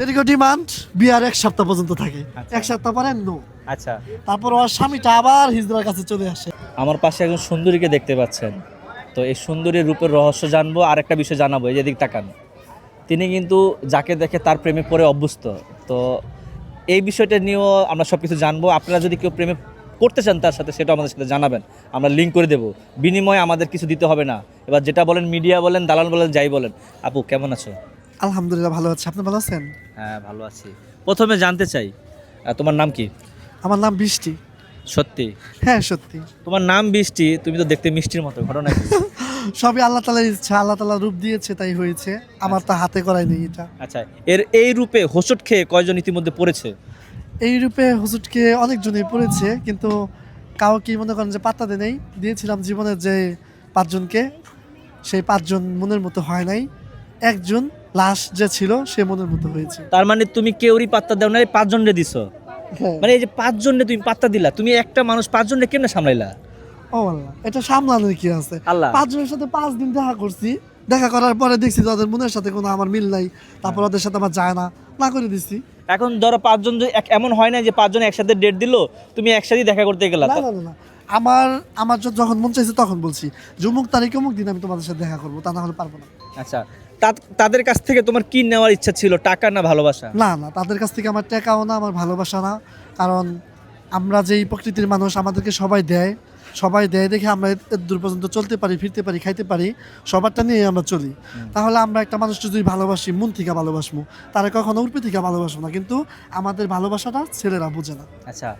সেরিকো demand বিয়ার এক সপ্তাহ পর্যন্ত থাকে। আচ্ছা। এক সপ্তাহ পরে নো আচ্ছা। তারপর ওর স্বামীটা আবার হিজড়ার কাছে চলে আসে। আমার পাশে একজন সুন্দরীকে দেখতে পাচ্ছেন। তো এই সুন্দরীর রূপের রহস্য জানব আর একটা বিষয় জানাব এই যে দিক তাকান তিনি কিন্তু যাকে দেখে তার প্রেমে পড়ে অভ্যস্ত। তো এই বিষয়টা নিয়েও আমরা সব কিছু জানব। আপনারা যদি কেউ প্রেমে পড়তে চান তার সাথে সেটা আমাদের সাথে জানাবেন। আমরা লিঙ্ক করে দেবো। বিনিময়ে আমাদের কিছু দিতে হবে না। এবার যেটা বলেন মিডিয়া বলেন দালাল বলেন যাই বলেন। আপু কেমন আছো? আলহামদুলিল্লাহ ভালো আছে। আপনি ভালো আছেন? হ্যাঁ ভালো আছি। প্রথমে জানতে চাই আহ, তোমার নাম কি? আমার নাম বৃষ্টি। সত্যি? হ্যাঁ সত্যি। তোমার নাম বৃষ্টি তুমি তো দেখতে মিষ্টির মতো ঘটনা কি? সবই আল্লাহ তালার ইচ্ছা আল্লাহ তালা রূপ দিয়েছে তাই হয়েছে। আমার তো হাতে করাই নেই এটা। আচ্ছা এর এই রূপে হোঁচট খেয়ে কয়জন ইতিমধ্যে পড়েছে? এই রূপে হুজুরকে অনেকজনই পড়েছে কিন্তু কাউ কি মনে করেন যে পাত্তা দেয় নেই। দিয়েছিলাম জীবনের যে পাঁচজনকে সেই পাঁচজন মনের মতো হয় নাই। একজন লাশ যে ছিল সে মনের মতো হয়েছে। তার মানে তুমি কেউরই পাত্তা দাও না এই পাঁচজন রে দিছো? হ্যাঁ। মানে এই যে পাঁচজন রে তুমি পাত্তা দিলা তুমি একটা মানুষ পাঁচজন রে কেমনে সামলাইলা? ও আল্লাহ এটা সামলানোর কি আছে? পাঁচজনের সাথে পাঁচ দিন দেখা করছি দেখা করার পরে দেখছি যে ওদের মনের সাথে কোনো আমার মিল নাই তারপর ওদের সাথে আমার যায় না না করে দিছি। এখন ধরো পাঁচজন এমন হয় না যে পাঁচজন একসাথে ডেট দিল তুমি একসাথে দেখা করতে গেলা না না না, আমার আমার যখন মন চাইছে তখন বলছি যে অমুক তারিখে অমুক দিন আমি তোমাদের সাথে দেখা করব তা না হলে পারব না। আচ্ছা তাদের কাছ থেকে তোমার কি নেওয়ার ইচ্ছা ছিল? টাকা না ভালোবাসা? না না তাদের কাছ থেকে আমার টাকাও না আমার ভালোবাসা না। কারণ আমরা যেই প্রকৃতির মানুষ আমাদেরকে সবাই দেয়। সবাই দেয় দেখে আমরা এত দূর পর্যন্ত চলতে পারি ফিরতে পারি খাইতে পারি সবারটা নিয়ে আমরা চলি। তাহলে আমরা একটা মানুষকে যদি ভালোবাসি মন থেকে ভালোবাসবো তারা কখনো উর্পি থেকে ভালোবাসবো না। কিন্তু আমাদের ভালোবাসাটা ছেলেরা বোঝে না। আচ্ছা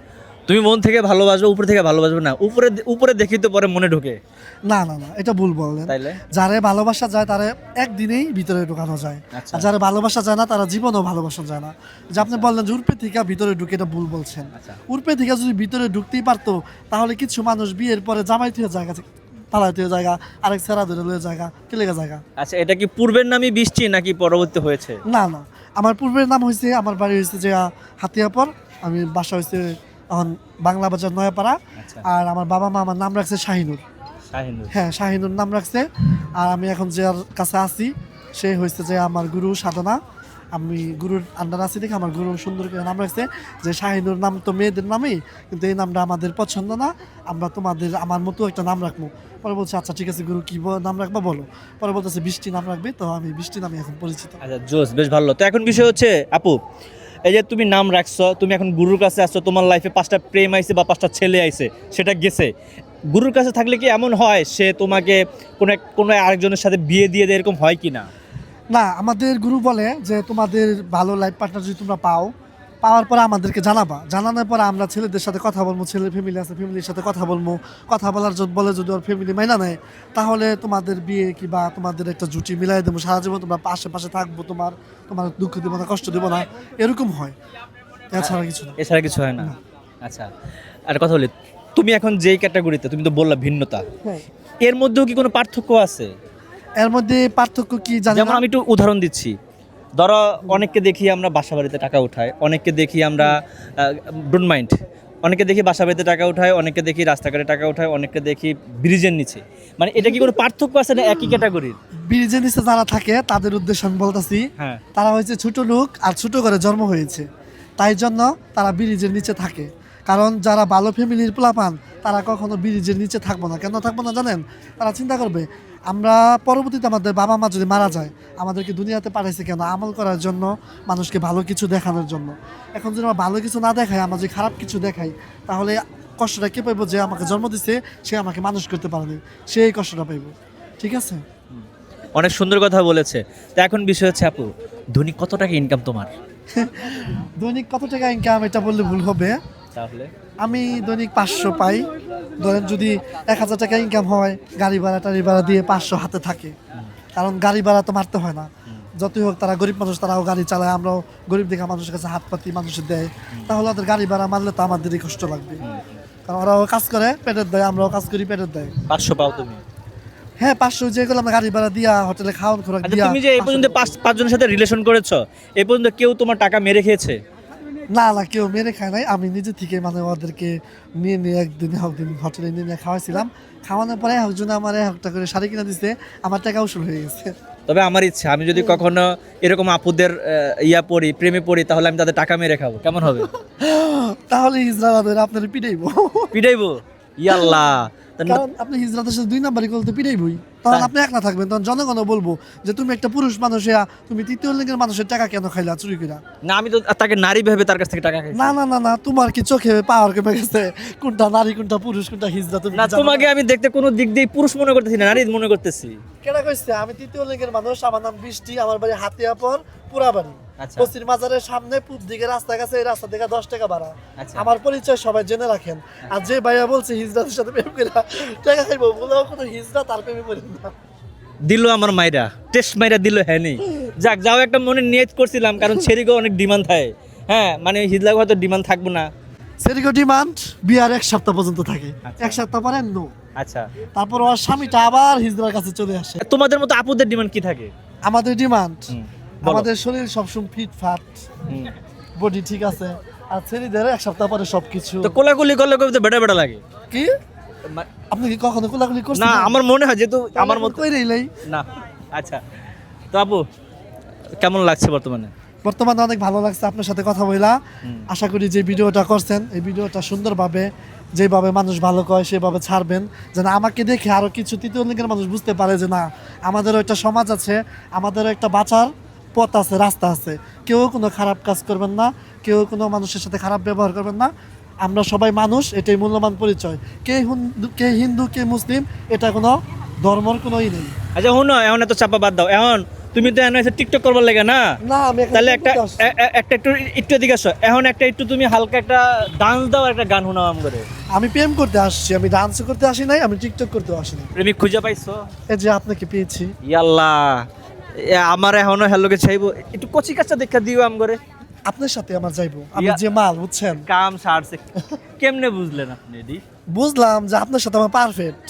তুমি মন থেকে ভালোবাসবে উপরে থেকে ভালোবাসবে না। উপরে উপরে দেখি তো পরে মনে ঢোকে। না না না এটা ভুল বললেন। তাইলে? যারে ভালোবাসা যায় তারা একদিনেই ভিতরে ঢোকানো যায়। আচ্ছা। আর যারা ভালোবাসা যায় না তারা জীবনেও ভালোবাসা যায় না। যে আপনি বললেন যে উর্পে থিকা ভিতরে ঢুকে এটা ভুল বলছেন। আচ্ছা। উর্পে থেকে যদি ভিতরে ঢুকতেই পারতো তাহলে কিছু মানুষ বিয়ের পরে জামাই থেকে জায়গা পালাই থেকে জায়গা আরেক সেরা ধরে লয়ে জায়গা কেলেগা জায়গা? আচ্ছা এটা কি পূর্বের নামই বৃষ্টি নাকি পরবর্তী হয়েছে? না না। আমার পূর্বের নাম হয়েছে আমার বাড়ি হয়েছে যে হাতিয়াপর আমি বাসা হয়েছে এখন বাংলা বাজার নয়াপাড়া। আচ্ছা। আর আমার বাবা মা আমার নাম রাখছে শাহিনুর। হ্যাঁ শাহিনুর নাম রাখছে। আর আমি এখন যার কাছে আছি সে হয়েছে যে আমার গুরু সাধনা। আমি গুরুর আন্ডার আছি দেখে আমার গুরু সুন্দর করে নাম রাখছে। যে শাহিনুর নাম তো মেয়েদের নামই কিন্তু এই নামটা আমাদের পছন্দ না। আমরা তোমাদের আমার মতো একটা নাম রাখব। পরে বলছে আচ্ছা ঠিক আছে গুরু কি নাম রাখব বলো। পরে বলতেছে বৃষ্টি নাম রাখবে। তো আমি বৃষ্টি নামে এখন পরিচিত। আচ্ছা জোস বেশ ভালো। তো এখন বিষয় হচ্ছে আপু এই যে তুমি নাম রাখছো তুমি এখন গুরুর কাছে আসছো তোমার লাইফে পাঁচটা প্রেম আইছে বা পাঁচটা ছেলে আইছে সেটা গেছে। গুরুর কাছে থাকলে কি এমন হয় সে তোমাকে কোনো কোনো আরেকজনের সাথে বিয়ে দিয়ে দেয় এরকম হয় কি না না আমাদের গুরু বলে যে তোমাদের ভালো লাইফ পার্টনার যদি তোমরা পাও পাওয়ার পরে আমাদেরকে জানাবা। জানানোর পরে আমরা ছেলেদের সাথে কথা বলব ছেলের ফ্যামিলি আছে ফ্যামিলির সাথে কথা বলব। কথা বলার জন্য বলে যদি ওর ফ্যামিলি মাইনা নেয় তাহলে তোমাদের বিয়ে কি বা তোমাদের একটা জুটি মিলাই দেবো সারা জীবন তোমরা পাশে পাশে থাকব তোমার তোমার দুঃখ দেবো না কষ্ট দেবো না এরকম হয়। এছাড়া কিছু না। এছাড়া কিছু হয় না? আচ্ছা আর কথা বলি। তুমি এখন যেই ক্যাটাগরিতে তুমি তো বললা ভিন্নতা। হ্যাঁ। এর মধ্যেও কি কোনো পার্থক্য আছে? এর মধ্যে পার্থক্য কি জানি যেমন আমি একটু উদাহরণ দিচ্ছি। ধরো অনেককে দেখি আমরা বাসা বাড়িতে টাকা উঠাই অনেককে দেখি আমরা ডোন্ট মাইন্ড অনেকে দেখি বাসা বাড়িতে টাকা উঠায় অনেকে দেখি রাস্তাঘাটে টাকা উঠায় অনেককে দেখি ব্রিজের নিচে। মানে এটা কি কোনো পার্থক্য আছে না একই ক্যাটাগরির ব্রিজের নিচে যারা থাকে তাদের উদ্দেশ্যে আমি বলতেছি হ্যাঁ। তারা হয়েছে ছোট লোক আর ছোট করে জন্ম হয়েছে। তাই জন্য তারা ব্রিজের নিচে থাকে। কারণ যারা ভালো ফ্যামিলির পোলাপান তারা কখনো ব্রিজের নিচে থাকব না। কেন থাকব না জানেন? তারা চিন্তা করবে আমরা পরবর্তীতে আমাদের বাবা মা যদি মারা যায় আমাদেরকে দুনিয়াতে পাঠাইছে কেন? আমল করার জন্য মানুষকে ভালো কিছু দেখানোর জন্য। এখন যদি আমরা ভালো কিছু না দেখাই আমরা যদি খারাপ কিছু দেখাই তাহলে কষ্টটা কে পাইবো যে আমাকে জন্ম দিছে সে আমাকে মানুষ করতে পারেনি। সে এই কষ্টটা পাইব। ঠিক আছে? অনেক সুন্দর কথা বলেছে। তো এখন বিষয় হচ্ছে আপু ধনী কত টাকা ইনকাম তোমার? দৈনিক কত টাকা ইনকাম এটা বললে ভুল হবে। তাহলে? আমি দৈনিক পাঁচশো পাই। ধরেন যদি এক হাজার টাকা ইনকাম হয় গাড়ি ভাড়া টাড়ি ভাড়া দিয়ে পাঁচশো হাতে থাকে। কারণ গাড়ি ভাড়া তো মারতে হয় না। যতই হোক তারা গরিব মানুষ তারাও গাড়ি চালায় আমরাও গরিব দেখা মানুষের কাছে হাত পাতি মানুষের দেয়। তাহলে ওদের গাড়ি ভাড়া মারলে তো আমাদেরই কষ্ট লাগবে। কারণ ওরাও কাজ করে পেটের দেয় আমরাও কাজ করি পেটের দেয়। পাঁচশো পাও তুমি? হ্যাঁ পাঁচশো যেগুলো আমরা গাড়ি ভাড়া দিয়া হোটেলে খাওয়ান খোরাক আচ্ছা দিয়া তুমি যে এই পর্যন্ত পাঁচ পাঁচজনের সাথে রিলেশন করেছ এই পর্যন্ত কেউ তোমার টাকা মেরে খেয়েছে? না না কেউ মেরে খায় নাই। আমি নিজে থেকে মানে ওদেরকে নিয়ে নিয়ে একদিন একদিন হোটেলে নিয়ে নিয়ে খাওয়াইছিলাম। খাওয়ানোর পরে একজন আমার একটা করে শাড়ি কিনে দিচ্ছে আমার টাকা উসুল হয়ে গেছে। তবে আমার ইচ্ছা আমি যদি কখনো এরকম আপুদের ইয়া পড়ি প্রেমে পড়ি তাহলে আমি তাদের টাকা মেরে খাব। কেমন হবে? তাহলে আমাদের আপনার পিটাইবো। পিটাইবো? ইয়াল্লাহ। কারণ আপনি হিজরাতের সাথে দুই নাম্বারই পিটাইবই। তখন আপনি একলা থাকবেন তখন জনগণও বলব যে তুমি একটা পুরুষ মানুষ তুমি তৃতীয় লিঙ্গের মানুষের টাকা কেন খাইলা চুরি কইরা? না আমি তো তাকে নারী ভেবে তার কাছ থেকে টাকা খাই না না না না তোমার কি চোখে পাওয়ার কেমে গেছে? কোনটা নারী কোনটা পুরুষ কোনটা হিজরা তুমি না তোমাকে আমি দেখতে কোনো দিক দিয়ে পুরুষ মনে করতেছি না নারী মনে করতেছি। কেনা কইছে? আমি তৃতীয় লিঙ্গের মানুষ আমার নাম বৃষ্টি আমার বাড়ি হাতিয়াপর পুরা বাড়ি পশ্চিম বাজারের সামনে পূব দিকে রাস্তা গেছে এই রাস্তা থেকে দশ টাকা ভাড়া। আচ্ছা। আমার পরিচয় সবাই জেনে রাখেন। আর যে ভাইয়া বলছে হিজরাতের সাথে প্রেম করে টাকা খাইবো বলেও কোনো হিজরা তার প্রেমে পড়ি না। দিল আমার মাইরা টেস্ট মাইরা দিল হ্যাঁ নেই যাক যাও একটা মনে নিয়ত করছিলাম কারণ ছেড়িকেও অনেক ডিমান্ড থাকে। হ্যাঁ মানে হিজলা হয়তো ডিমান্ড থাকব না। সেরিকো ডিমান্ড বিয়ার এক সপ্তাহ পর্যন্ত থাকে। আচ্ছা। এক সপ্তাহ পরে নো আচ্ছা। তারপর ওর স্বামীটা আবার হিজরার কাছে চলে আসে। তোমাদের মতো আপুদের ডিমান্ড কি থাকে? আমাদের ডিমান্ড। আমাদের শরীর সবসময় ফিট ফাট বডি ঠিক আছে। আর ছেলেদের এক সপ্তাহ পরে সবকিছু। তো কোলাকুলি করলে কবে তো বেটা বেটা লাগে। কি? আপনি কি কখনো কোলাকুলি করছেন না আমার মনে হয় যেহেতু আমার মতো কই রইলাই না আচ্ছা। তো আপু কেমন লাগছে বর্তমানে? বর্তমানে অনেক ভালো লাগছে আপনার সাথে কথা বইলা। আশা করি যে ভিডিওটা করছেন এই ভিডিওটা সুন্দরভাবে যেভাবে মানুষ ভালো কয় সেভাবে ছাড়বেন। যেন আমাকে দেখে আরও কিছু তৃতীয় লিঙ্গের মানুষ বুঝতে পারে যে না আমাদেরও একটা সমাজ আছে আমাদেরও একটা বাঁচার পথ আছে রাস্তা আছে। কেউ কোনো খারাপ কাজ করবেন না কেউ কোনো মানুষের সাথে খারাপ ব্যবহার করবেন না। আমরা সবাই মানুষ এটাই মূল্যবান পরিচয়। কে হিন্দু কে হিন্দু কে মুসলিম এটা কোনো ধর্মর কোনো ই নেই। আচ্ছা শুনো এখন এত চাপা বাদ দাও। এখন তুমি তো এখন টিকটক করবার লাগে না? তাহলে একটা একটা একটু একটু এদিকে আসো। এখন একটা একটু তুমি হালকা একটা ডান্স দাও একটা গান শোনাও আম করে। আমি প্রেম করতে আসছি আমি ডান্স করতে আসি নাই আমি টিকটক করতে আসি নাই। প্রেমিক খুঁজে পাইছো? এই যে আপনাকে পেয়েছি। ইয়াল্লা এ আমার এখনও হেলোকে চাইব একটু কচি কাচা দেখা দিও আম করে আপনার সাথে আমার যাইবো। আমি যে মাল বুঝছেন? কাম সারছে। কেমনে বুঝলেন আপনি দি বুঝলাম যে আপনার সাথে আমার পারফেক্ট